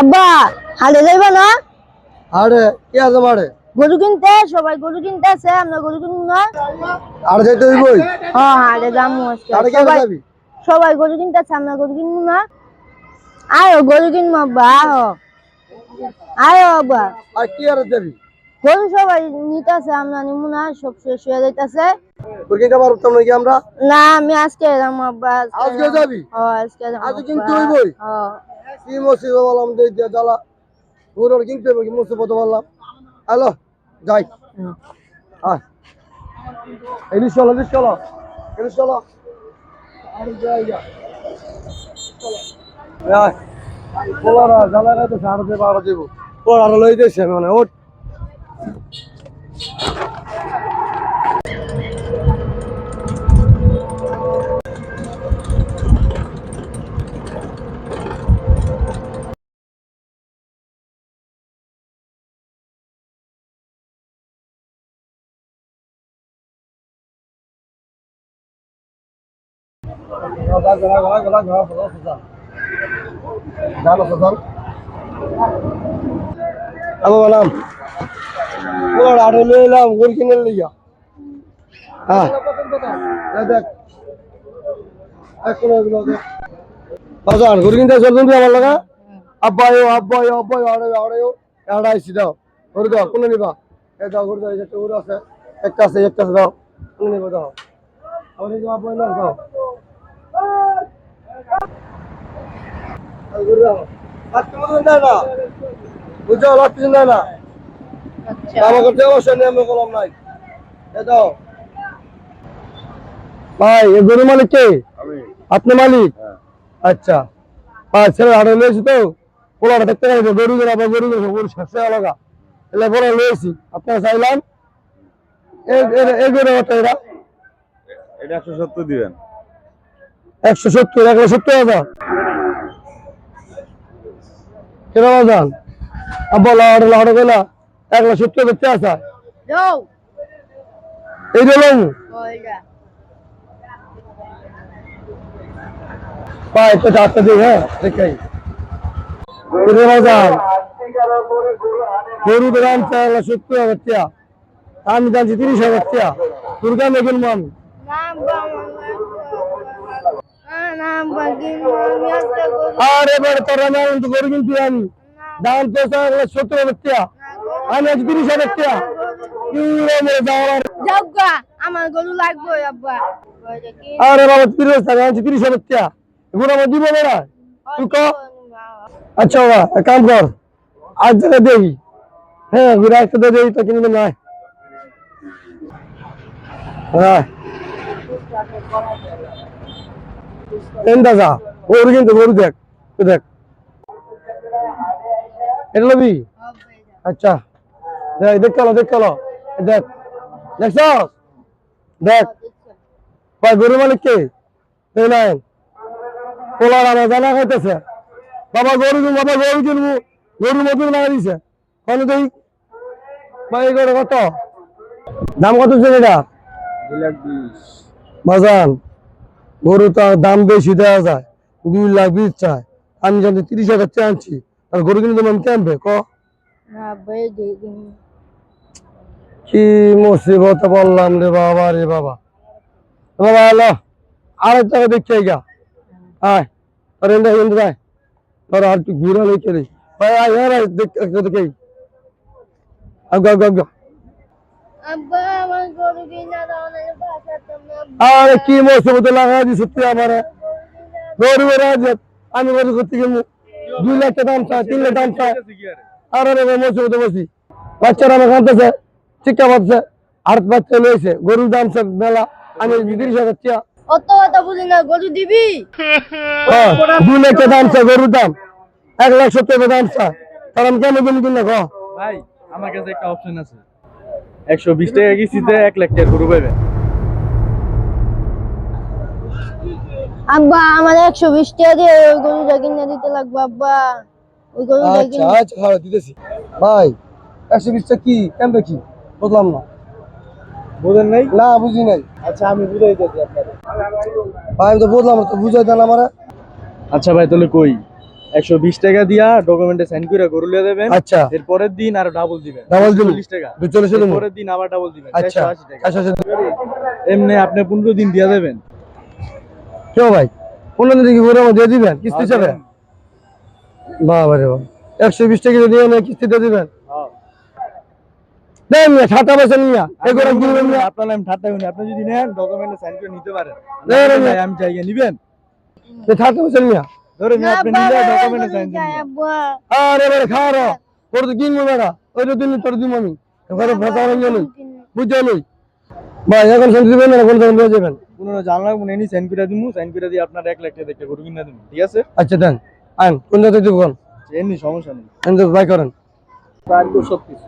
আব্বা হালে যাইবা না? আরে কি আছে মারে গরু কিনতে সবাই গরু কিনতে আছে আমরা গরু কিনবো না। আর যাইতে হইবই? হ্যাঁ হালে যাব আজকে। আরে কে যাবি? সবাই গরু কিনতে আছে আমরা গরু কিনবো না। আয়ো গরু কিনবো আব্বা আয়ো। আয়ো আব্বা। আর কি আর যাবি? গরু সবাই নিতেছে আমরা নিবো না সব শেষ হয়ে যাইতেছে। নাকি আমরা? না আমি আজকে এলাম আব্বা আজকে যাবি? ও আজকে আজকে কিনতে। কি বললাম দিয়া জ্বালা। কিনতে হবে কি? মুসিবত বললাম হ্যালো যাই। আয়। এদিক চলো এদিক চলো। এদিক চলো। আর যাই যা তো দেবো পোলারা লই দিয়েছে মানে ওট লই এলাম গরু কিনে লিয়া হ্যাঁ। দেখ। বাজার গরু কিনতে চলবেন আমার লাগা? আব্বায়ো আব্বায়ো আড়াইও আড়াইও। এড়া আইসি দাও। গরু দাও, কোনে নিবা? এই দাও গরু দাও একটা গরু আছে। একটা আছে একটা দাও। কোনে দাও। আমার আব্বাই না দাও। এই গরু দাও দেয় না বুঝছ লাত্তি আচ্ছা আমাকে অবশ্যই নিয়ম কলম নাই দাও ভাই এ গরু মালিক কে? আপনি মালিক? আচ্ছা। ভাই ছেলে হাটে লয়েছি তো পোলাটা দেখতে গেছে গরু আবার গরু গরু গরু শেষে আলাদা। এলে লয়েছি আপনারা চাইলাম? গরু কত এটা একশো সত্তর দিবেন। একশো সত্তর একশো সত্তর হাজার। কেন যান আব্বা লাড়ে লাড়ে গেলা এক লাখ সত্তর হাজার চা আসা এই ওইটা পাই তো চারটে দিই হ্যাঁ দেখাই। গরু দাম চার লাখ সত্তর হাজার টাকা। আমি জানছি তিরিশ হাজার আমি গরু আর এবার তোর আমি আনন্দ গরু কিন্তু আমি দাম তো সত্তর টাকা। আমি আজ তিরিশ যাওগা আমার গরু লাগবে আব্বা। আরে বাবা তিরিশ টাকা। আনছি তিরিশ টাকা। এগুলো আমার দিব না তুই ক? আচ্ছা বাবা এক কাম কর। আজ জায়গা দেবি হ্যাঁ বিরাট তো দেবি তো কিনবে নয় হ্যাঁ এন্দা যা গরু কিন্তু গরু দেখ তুই দেখ। এটা লবি? আচ্ছা দেখ দেখ চলো দেখ চলো দেখ। দেখছ? দেখ। ভাই গরু মালিক কে? এই নাই। পোলার জানা খাইতেছে। বাবা গরু কিনবো বাবা গরু কিনবো গরু মতন লাগা দিছে। কত দেই? ভাই গরু কত? দাম কত ছিল এটা? বাজান। গরু তো দাম বেশি দেওয়া যায়। দুই লাখ বিশ চায়। আমি জানি তিরিশ হাজার আনছি আর গরু কিনে তুমি কেমবে? ক? কি মুসিবত বললাম রে বাবা রে বাবা। বাবা এলো। আরেক জায়গা দেখছে গা আয় তোর এন্ডা এন্ডা যায় তোর আর একটু ঘুরা লেখে রে ভাই আয় আয় আয়, দেখ দেখে আগ আগ আগ। আব্বা আমার গরু কিনা দাও না আরে কি মুসিবত লাগা দিছ তুই আমারে। গরু আমি গরু করতে গেমু। দুই লাখ টাকা দাম চায় তিন লাখ দাম চায়। আরে রে মুসিবত বসি বাচ্চারা আমার কাঁদতেছে শিক্ষা পাচ্ছে। আর বাচ্চা লইছে গরুর দাম সব মেলা। আমি তিরিশ হাজার টাকা অত কথা বুঝি না গরু দিবি? হ্যাঁ, দুই লাখ টাকা দাম চায় গরুর দাম। এক লাখ সত্তর টাকা দাম চায়। তার আমি কেন তুমি কহ ভাই আমার কাছে একটা অপশন আছে। একশো বিশ টাকা কিস্তিতে এক লাখ টাকা গরু পাবেন আব্বা আমার একশো বিশ টাকা দিয়ে ওই গরুটা কিনে দিতে লাগবে আব্বা। ওই গরুটা আচ্ছা কিনে আচ্ছা খাওয়া দিতেছি। ভাই একশো বিশটা কি? কেমবে কি বুঝলাম না। বোঝেন নাই? না বুঝি নাই। আচ্ছা আমি বুঝাই দিচ্ছি আপনার ভাই আমি তো বুঝলাম না, তো বুঝাই দেন আমার। আচ্ছা ভাই তাহলে কই? একশো বিশ টাকা দিয়া ডকুমেন্টে সাইন করে গরু লিয়ে দেবেন আচ্ছা। এর পরের দিন আর ডাবল দিবেন। Double দিবো? চল্লিশ টাকা পরের দিন আবার ডাবল দিবেন। 480 টাকা। আচ্ছা এমনি আপনি পনেরো দিন দিয়া দেবেন। কেউ ভাই পনেরো দিন কি ঘুরে আমার দিয়ে দিবেন? কিস্তি আচ্ছা। হিসাবে? বাবা রে বাবা একশো বিশ টাকা দিয়ে নেয় কিস্তিতে দিবেন? হ্যাঁ। দেন মিয়া সাত বছর মিয়া এগুলো কিনবেন মিয়া। আপনার আমি ঠাট্টা করি আপনি যদি নেন ডকুমেন্টে সাইন করে নিতে পারেন। আমি নিবেন। মিয়া। ধরে নিয়ে আপনি নিলে ডকুমেন্টে সাইন আরে তো কিনবো বেড়া। ওই তো দিন তোর আমি। ভাষা নই ভাই এখন শুনতে দিবেন না কোন সময় দিয়ে যাবেন। এনি সাইন করে দিমু সাইন করে দিয়ে আপনার এক লাখ টাকা দেখতে গরু কিনা দিমু ঠিক আছে? আচ্ছা আন কোন দিব কোন এমনি সমস্যা নেই। বাই করেন। সব কিছু।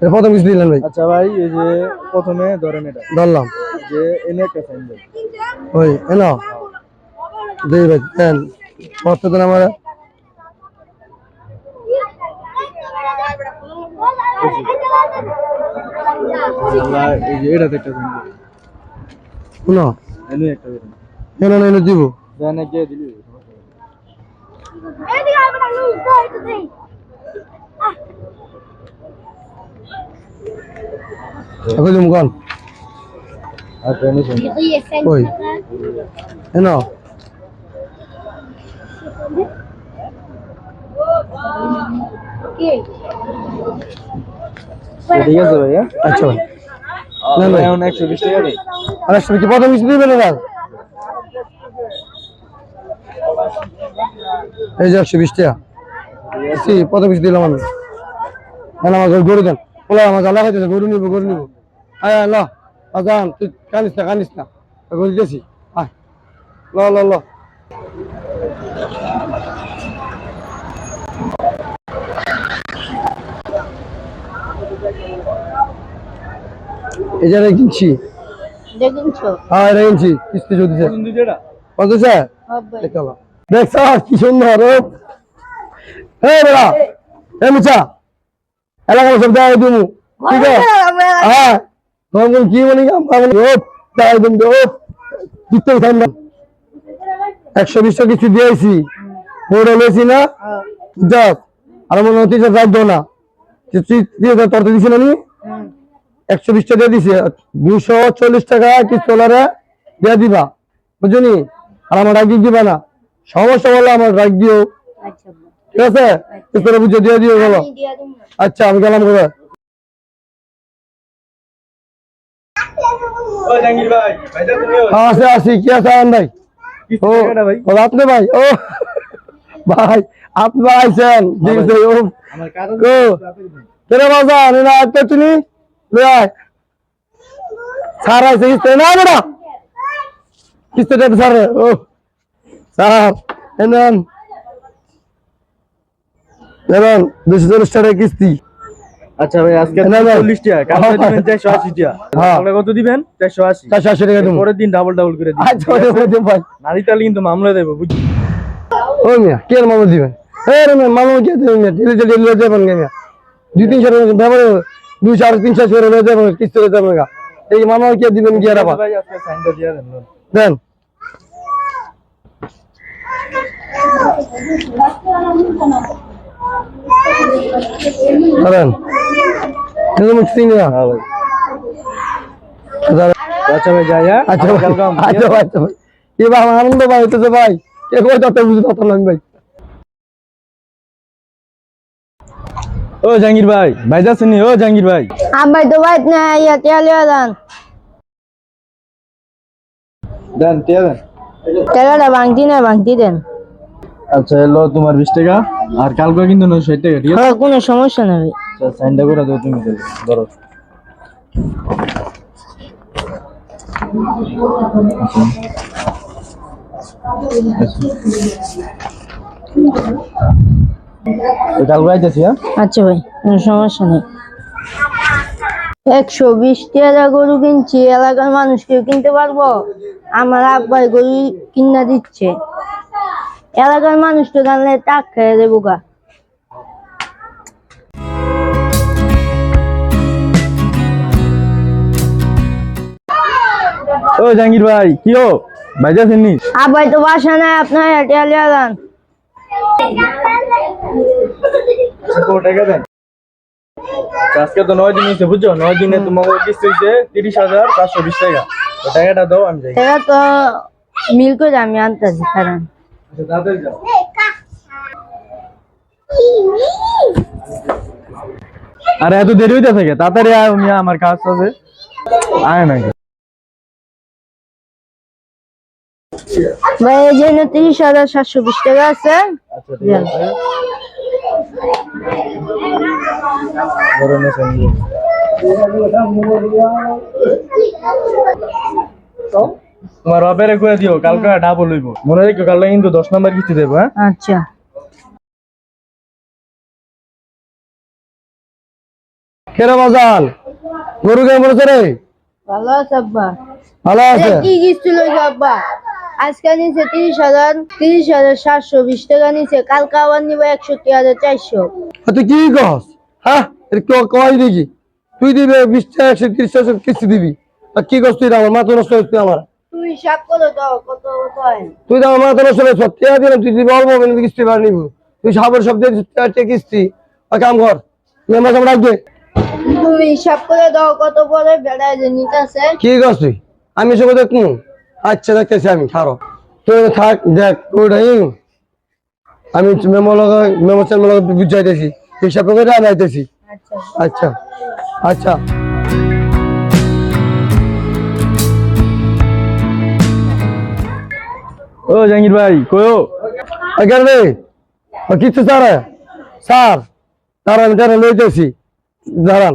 এটা প্রথম কিছু দিলেন ভাই? আচ্ছা ভাই এই যে প্রথমে ধরেন এটা। ধরলাম। যে এনে একটা সাইন দেন। ওই এন দেই ভাই দেন। কত দেন আমার। আমরা এই যে এটাতে একটা সাইন দেন শুনো এনে একটা দেন এন এনে দিব? দিলি এখন কোন আচ্ছা এনে সাইন ওই এন ঠিক আছে ভাই হ্যাঁ আচ্ছা ভাই। না, না। এখন একশো বিশ টাকা দিই আর আসলে কি প্রথম কিছু দিবেন না এই যে একশো বিশ টাকা। জি, প্রথম কিছু দিলাম আমি। না, আমার গরু- দেন। ওলা আমার জ্বালা খাইতেছে গরু নিবো গরু নিবো। আয় ল। আজান তুই কানিস না কানিস না। গরু দিয়েছি আয়। ল ল ল। এই জায়গায় কিনছি হ্যাঁ এটা কিনছি কিস্তি চলতেছে। দেখছ কি সুন্দর এই বেড়া এই মুচা। এলাকা সব দেয় দিমু। ঠিক আছে? হ্যাঁ। তখন কি বলি? আমরা ও দেয় দিম ও দিতে ঠান্ডা একশো বিশ কিছু দিয়েছি। পড়ে লেছি না? যাক। আর মনে হচ্ছে যে না। তোর তো দিছি না আমি একশো বিশ টাকা দিছে। দুশো চল্লিশ টাকা কি চলারে দিয়ে দিবা? বুঝলি? আর আমার রাগ দিবা না। সমস্যা বলে আমার রাগ দিও। আচ্ছা। ঠিক আছে? তোরা বুঝে দিয়ে দিও বলো। আচ্ছা আমি গেলাম করে ও ভাই ভাইটা তুমিও আছে আসি কি আছে আন ভাই? ও আপনি ভাই? ও আপনি আইছেন। ও। না তুমি? স্যার আছে কিস্তে না বেটা কিস্তে দেন স্যার ও স্যার এনেন দেবেন দুশো চল্লিশ টাকা কিস্তি। আচ্ছা ভাই আজকে না, না। চল্লিশ টাকা। দিবেন চারশো আশি টাকা। হ্যাঁ। কত দিবেন? চারশো আশি। চারশো আশি টাকা দেবো। পরের দিন ডাবল ডাবল করে দিবেন। আচ্ছা নারী তাহলে কিন্তু মামলা দেবো ও মিয়া কে দিবেন হ্যাঁ কে দিবেন মিয়া মিয়া। দুই তিনশো টাকা ব্যবহার দুই চার তিনশো করে লিয়ে যাবেন কিস্তি লিয়ে যাবেন গা এই মামা কে দিবেন কি আর আবার ভাই আজকে সাইনটা দিয়ে দেন দেন ধরেন এরকম মিক্সিং না হ্যাঁ ভাই ধরেন। আচ্ছা ভাই যাই হ্যাঁ আচ্ছা আবার ভাই কালকে আমরা- আচ্ছা ভাই আচ্ছা ভাই এবার আমার আনন্দ ভাই হইতেছে ভাই কে কই তত বুঝি তত নয় ভাই ও জাহাঙ্গীর ভাই ভাই যাচ্ছেন ও জাহাঙ্গীর ভাই। আবার তো বাইত না ইয়া তেলিয়া দান। দেন দেন। তেলাটা ভাঙতি না ভাঙতি দেন। আচ্ছা এলো তোমার বিশ টাকা। আর কালকে কিন্তু নয় ষাট টাকা ঠিক আছে? হ্যাঁ কোনো সমস্যা নেই আচ্ছা সাইনটা করে দাও তুমি। ধরো। ওই হ্যাঁ? আচ্ছা ভাই কোনো সমস্যা নেই। একশো বিশ টাকা গরু কিনছি এলাকার মানুষকেও কিনতে পারব? আমার আব্বাই গরু কিনা দিচ্ছে। এলাকার মানুষ তো জানলে খেয়ে দেবো গা। ও জাহাঙ্গীর ভাই কি হো? ভাই যাচ্ছেন আব্বাই তো বাসা নাই আপনার আজকে তো নয় দিন হয়েছে বুঝছ? নয় দিনে তোমাকে কিস্তি হয়েছে তিরিশ হাজার পাঁচশো বিশ টাকা। তো টাকাটা দাও আমি যাই। সেটা তো মিল করে আমি আনতেছি কারণ। আচ্ছা, আরে এত দেরি হইতে থাকে তাড়াতাড়ি আয় আমার কাজ আছে। আয় না ভাই এই জন্য তিরিশ হাজার সাতশো বিশ টাকা আছে। আচ্ছা ঠিক আছে। বড় মেশিন তোমার বাপেরে কয়ে দিও কালকে ডাবল লইব মনে রেখো কালকে কিন্তু দশ নম্বর কিস্তি দেবো হ্যাঁ? আচ্ছা। কেরে বাজাল। গরু কেমন বলেছে রে? ভালো আছে আব্বা। ভালো আছে? কি কিস্তি লইছে আব্বা? আজকে নিচে তিরিশ হাজার তিরিশ হাজার সাতশো বিশ টাকা নিচে কালকে আবার নিবো একষট্টি হাজার চারশো। তুই কি কস? হ্যাঁ? কয় দেখি? তুই দিবে বিশ টাকা একশো তিরিশ টাকা কিস্তি দিবি। আর কি করছ তুই? আমার মাথা নষ্ট হচ্ছে আমার। তুই হিসাব করে দাও কত তুই আমার মাথা নষ্ট হচ্ছে টাকা দিলাম? তুই দিবি অল্প কিস্তি বার নিব। তুই সাবের সব দিয়ে দিচ্ছিস, কিস্তি। আর কাম কর। মেম্বার সাহেব রাখবে তুমি হিসাব করে দাও কত পরে বেড়ায় যে নিতেছে। কি করছ তুই? আমি সব দেখব। আচ্ছা দেখতেছি আমি ছাড়ো। তুই থাক দেখ ওইটাই আমি মেমো লগা মেমো চ্যানেল লগা বুঝাইতেছি হিসাব করে আমি আইতেছি আচ্ছা। আচ্ছা আচ্ছা। ও জাহাঙ্গীর ভাই কয়ো কেন রে ও কিচ্ছু স্যার স্যার দাঁড়ান দাঁড়ান লইতেছি দাঁড়ান।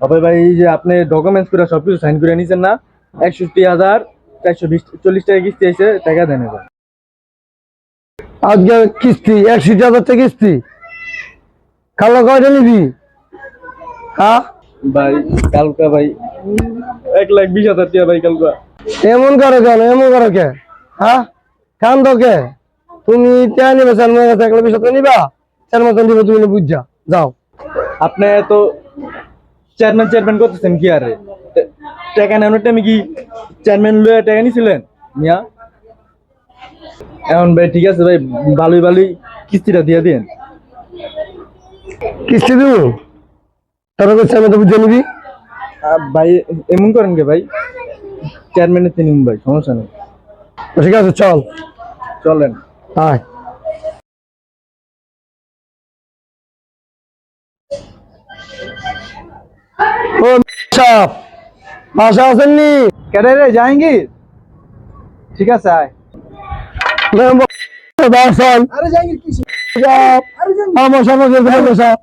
হবে ভাই এই যে আপনি ডকুমেন্টস করে সব কিছু সাইন করে নিছেন না একষট্টি হাজার চারশো বিশ চল্লিশ টাকা কিস্তি আছে টাকা দেন এবার। আজকে কিস্তি একশো হাজার টাকা কিস্তি। কালো কয়টা নিবি? হ্যাঁ? ভাই কালকা ভাই এক লাখ বিশ হাজার টাকা ভাই কালকা। এমন করো কেন? এমন করো কে? হ্যাঁ? কান্দ কে? তুমি টেয়া নিবে চার মতো একলা বিশ হাজার নিবা? চার মতন দিবে তুমি বুঝছা যাও। আপনি তো চেয়ারম্যান চেয়ারম্যান করতেছেন কি আরে? টাকা নেওয়ার টাইমে কি চেয়ারম্যান লয়ে টাকা নিছিলেন? মিয়া? এখন ভাই ঠিক আছে ভাই ভালোই ভালোই কিস্তিটা দিয়ে দিন কিস্তি দিব? তারপর করছে আমি তো বুঝে নিবি। ভাই এমন করেন কে ভাই? চেয়ারম্যানের তিনি ভাই সমস্যা নেই। ঠিক আছে চল। চলেন। আয়। বাসা আছেন নি কেটে রে জাহাঙ্গীর? ঠিক আছে আয়। আরে জাহাঙ্গীর কিসে আমার সমাজের ভালো সাপ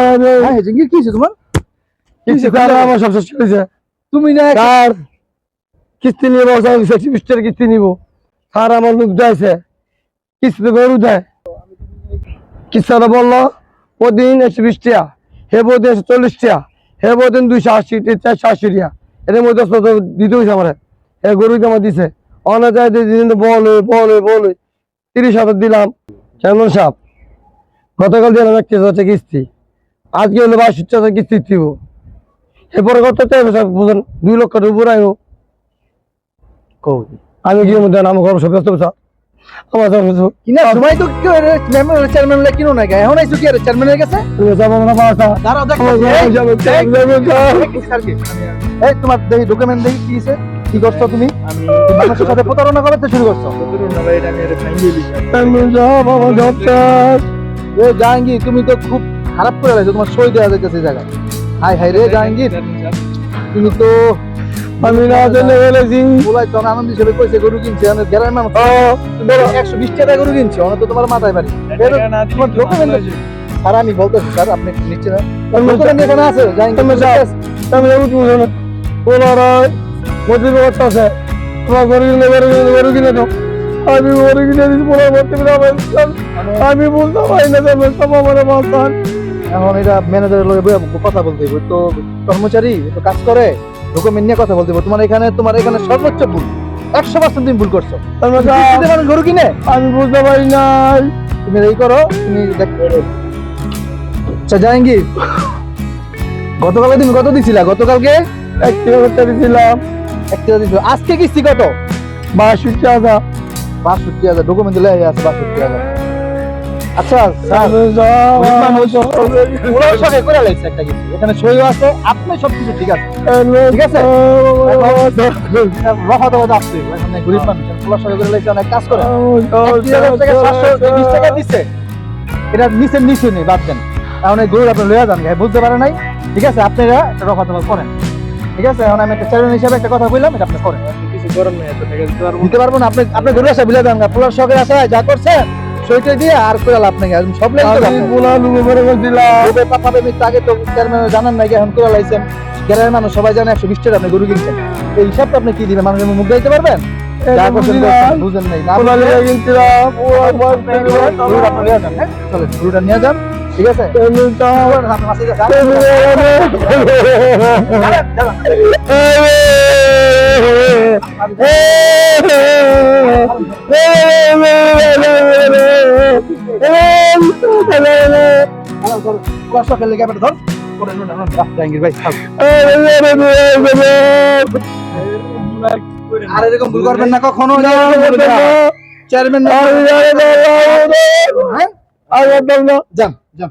আরে। জাহাঙ্গীর কিসে তোমার? আমার সব শেষ করেছে তুমি না স্যার কিস্তি নিয়ে বসা বিস্টের কিস্তি নিব। স্যার আমার লোক যাইছে কিস্তি গরু দেয়। কিস্তাটা বলল ওদিন একশো বিশ টাকা হে বদিন একশো চল্লিশ টাকা। হে বদিন দুইশো আশি চারশো আশি এর মধ্যে দিতে হয়েছে আমার। হে গরু জমা দিছে। অনেক যায় দিন বল বল বল তিরিশ হাজার দিলাম। কেমন সাপ গতকাল দিলাম একত্রিশ হাজার কিস্তি। আজকে হলো বাইশ হাজার কিস্তি দিব। এরপরে কত চাইবে স্যার বুঝেন দুই লক্ষ টাকা উপরে আমি কি মধ্যে নাম করব সব ব্যস্ত স্যার আমার স্যার কিনা? সময় তো কি করে চেয়ারম্যান চেয়ারম্যান লাগে কিনো না এখন আইছো কি আরে? চেয়ারম্যানের কাছে? যাব না বাসা দাঁড়াও দেখ। আমার যাব, যাব, যাব, যাব। এই তোমার দেখি ডকুমেন্ট দেখি কি আছে কি করছ তুমি? আমি মানুষের সাথে প্রতারণা করতে শুরু করছ। আমি। এ জাহাঙ্গীর তুমি তো খুব খারাপ করে লাগছো তোমার সই দেওয়া যাইতেছে এই জায়গায়। হাই হাই রে জাহাঙ্গীর। তুমি তো আমি না জেনে ফেলেছি। বলাই তো আনন্দ হিসেবে কইছে গরু কিনছে আমি মানুষ ধরো একশো বিশ টাকা গরু কিনছে অনেক তো তোমার মাথায় বাড়ি। তোমার ডকুমেন্ট স্যার আমি বলতেছি স্যার আপনি নিচ্ছে না। এখানে আছে আমি করতেছে তোমার গরু কিনে গরু কিনে গরু কিনে দাও। আমি গরু কিনে দিচ্ছি পুরো ভর্তি করে আমার আমি বলতে পারি না যে সব আমার মাথার এখন এটা ম্যানেজারের লগে বইয়া কথা বলতে তো কর্মচারী তো কাজ করে। ডকুমেন্ট নিয়ে কথা বলতে তোমার এখানে তোমার এখানে সর্বোচ্চ ভুল। একশো পার্সেন্ট তুমি ভুল করছ। মানুষ গরু কিনে? আমি বুঝতে পারি নাই। তুমি এই করো তুমি আচ্ছা জাহাঙ্গীর গতকালকে তুমি কত দিছিলা? গতকালকে? এক কিলোমিটার দিয়েছিলাম একটা দিছিল আজকে কিস্তি কত? বাষট্টি হাজার। বাষট্টি হাজার। ডকুমেন্ট দিলে আছে বাষট্টি হাজার। আচ্ছা স্যার। আমি যাও। গরিব মানুষ ওরাও সঙ্গে করে লাগছে একটা কিছু। এখানে সইও আছে আপনি সবকিছু ঠিক আছে। ঠিক আছে? রফা দফা আসছে গরিব মানুষ ওরা সঙ্গে করে লাগছে অনেক কাজ করে। একটি হাজার টাকা সাতশো বিশ টাকা দিচ্ছে এটা নিচে নিচে নেই বাদ দেন। এখন এই গরুর আপনি লইয়া যান বুঝতে পারে নাই? ঠিক আছে আপনারা একটা করেন। ঠিক আছে এখন আমি একটা চেয়ারম্যান হিসাবে একটা কথা বললাম এটা আপনি করেন। কিছু এত টাকা দিতে পারব না। আপনি আপনি গরু আসা বিলে দেন পোলার শখের আশায় যা করছেন সইটা দিয়ে আর করে লাভ নেই সব আগে তো চেয়ারম্যান জানান নাই এখন করে লাইছেন গ্রামের মানুষ সবাই জানে একশো বিশ টাকা আপনি গরু কিনছেন। এই হিসাবটা আপনি কি দিবেন? মানুষের মুখ দিতে পারবেন? বুঝেন নাই। হ্যাঁ? চলেন গরুটা নিয়ে যান ঠিক আছে? আমি আর এরকম ভুল করবেন না কখনো চেয়ারম্যান হ্যাঁ যান যান